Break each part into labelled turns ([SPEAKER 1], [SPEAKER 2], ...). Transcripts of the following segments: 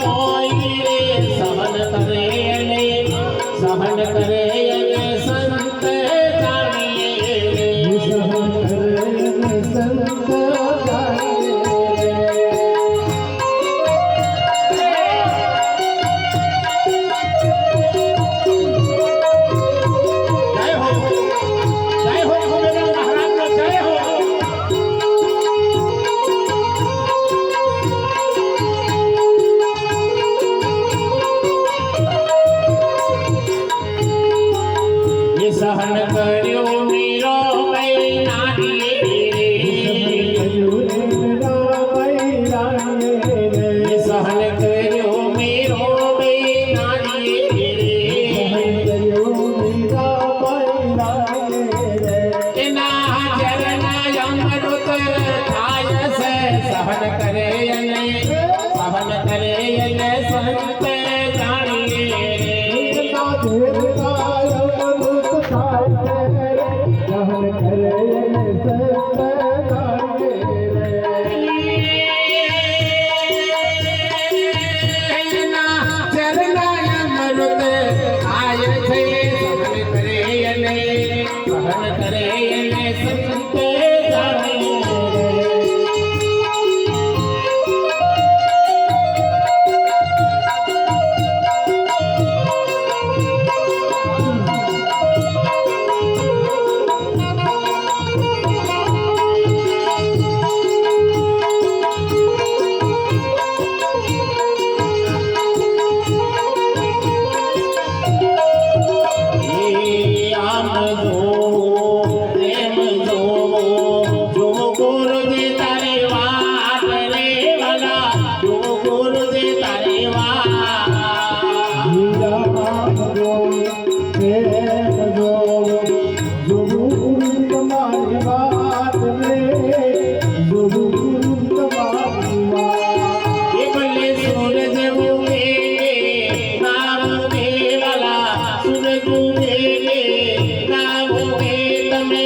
[SPEAKER 1] મોઈ રે સહન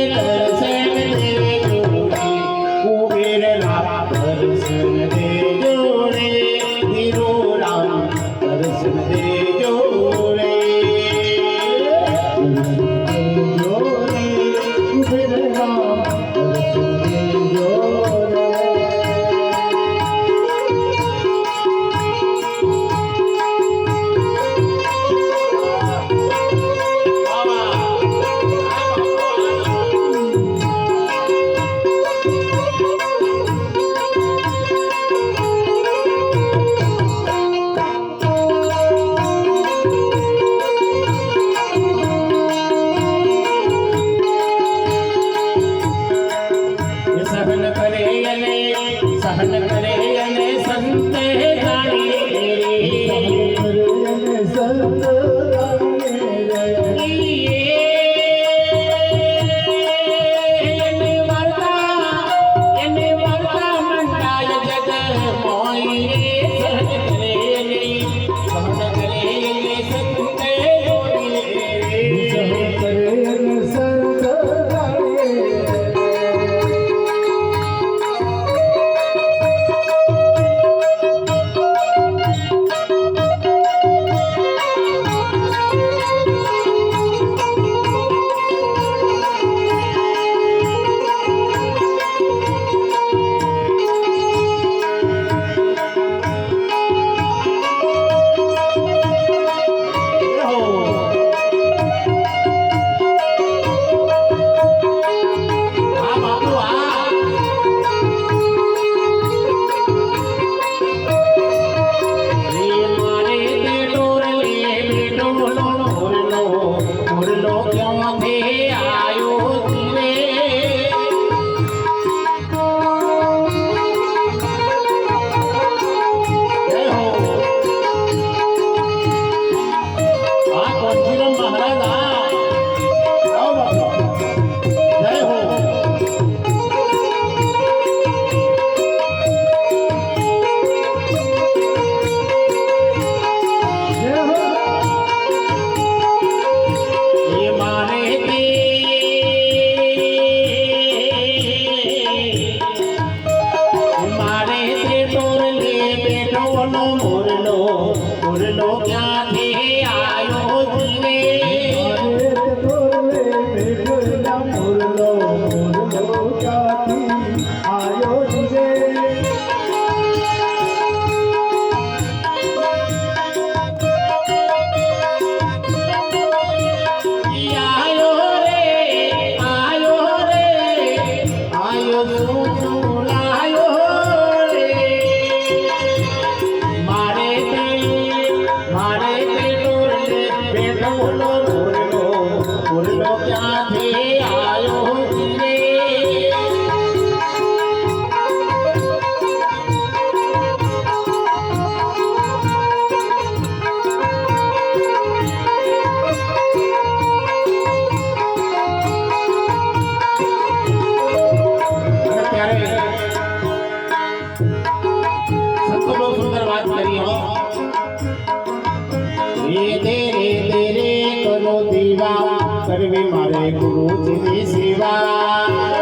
[SPEAKER 1] Yeah. করলো জ্ঞানে બહુ સુંદર વાત કરી હો રે રે રે રે કરો સેવા.